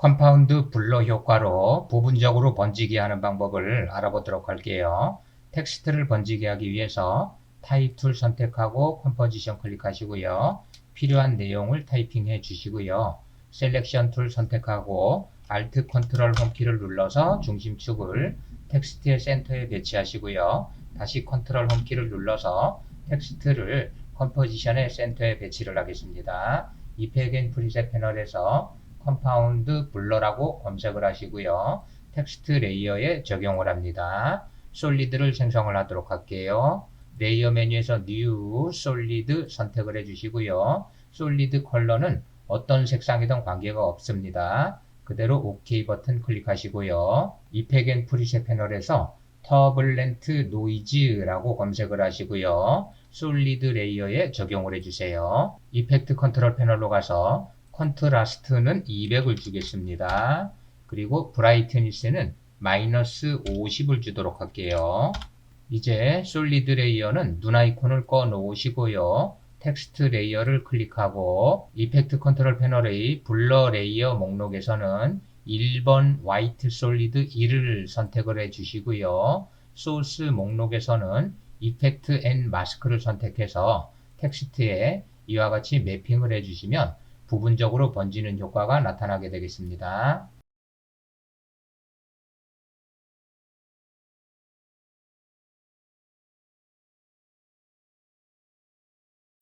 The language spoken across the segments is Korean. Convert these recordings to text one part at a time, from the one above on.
컴파운드 블러 효과로 부분적으로 번지게 하는 방법을 알아보도록 할게요. 텍스트를 번지게 하기 위해서 타입 툴 선택하고 컴포지션 클릭하시고요. 필요한 내용을 타이핑해 주시고요. 셀렉션 툴 선택하고 Alt 컨트롤 홈키를 눌러서 중심축을 텍스트의 센터에 배치하시고요. 다시 컨트롤 홈키를 눌러서 텍스트를 컴포지션의 센터에 배치를 하겠습니다. 이펙 앤 프리셋 패널에서 컴파운드 블러라고 검색을 하시고요. 텍스트 레이어에 적용을 합니다. 솔리드를 생성을 하도록 할게요. 레이어 메뉴에서 뉴 솔리드 선택을 해주시고요. 솔리드 컬러는 어떤 색상이든 관계가 없습니다. 그대로 OK 버튼 클릭하시고요. 이펙 앤 프리셋 패널에서 터블렌트 노이즈라고 검색을 하시고요. 솔리드 레이어에 적용을 해주세요. 이펙트 컨트롤 패널로 가서 컨트라스트는 200을 주겠습니다. 그리고 브라이트니스는 마이너스 50을 주도록 할게요. 이제 솔리드 레이어는 눈 아이콘을 꺼 놓으시고요. 텍스트 레이어를 클릭하고 이펙트 컨트롤 패널의 블러 레이어 목록에서는 1번 화이트 솔리드 1을 선택을 해 주시고요. 소스 목록에서는 이펙트 앤 마스크를 선택해서 텍스트에 이와 같이 매핑을 해 주시면 부분적으로 번지는 효과가 나타나게 되겠습니다.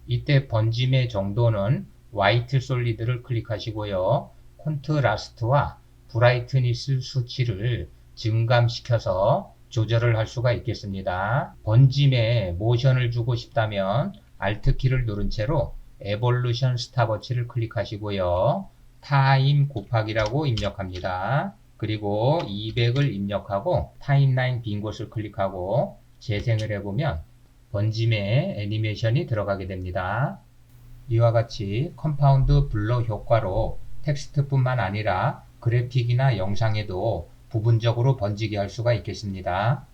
이때 번짐의 정도는 화이트 솔리드를 클릭하시고요. 콘트라스트와 브라이트니스 수치를 증감시켜서 조절을 할 수가 있겠습니다. 번짐에 모션을 주고 싶다면 Alt키를 누른 채로 에볼루션 스탑워치를 클릭하시고요. 타임 곱하기라고 입력합니다. 그리고 200을 입력하고 타임라인 빈 곳을 클릭하고 재생을 해보면 번짐에 애니메이션이 들어가게 됩니다. 이와 같이 컴파운드 블러 효과로 텍스트뿐만 아니라 그래픽이나 영상에도 부분적으로 번지게 할 수가 있겠습니다.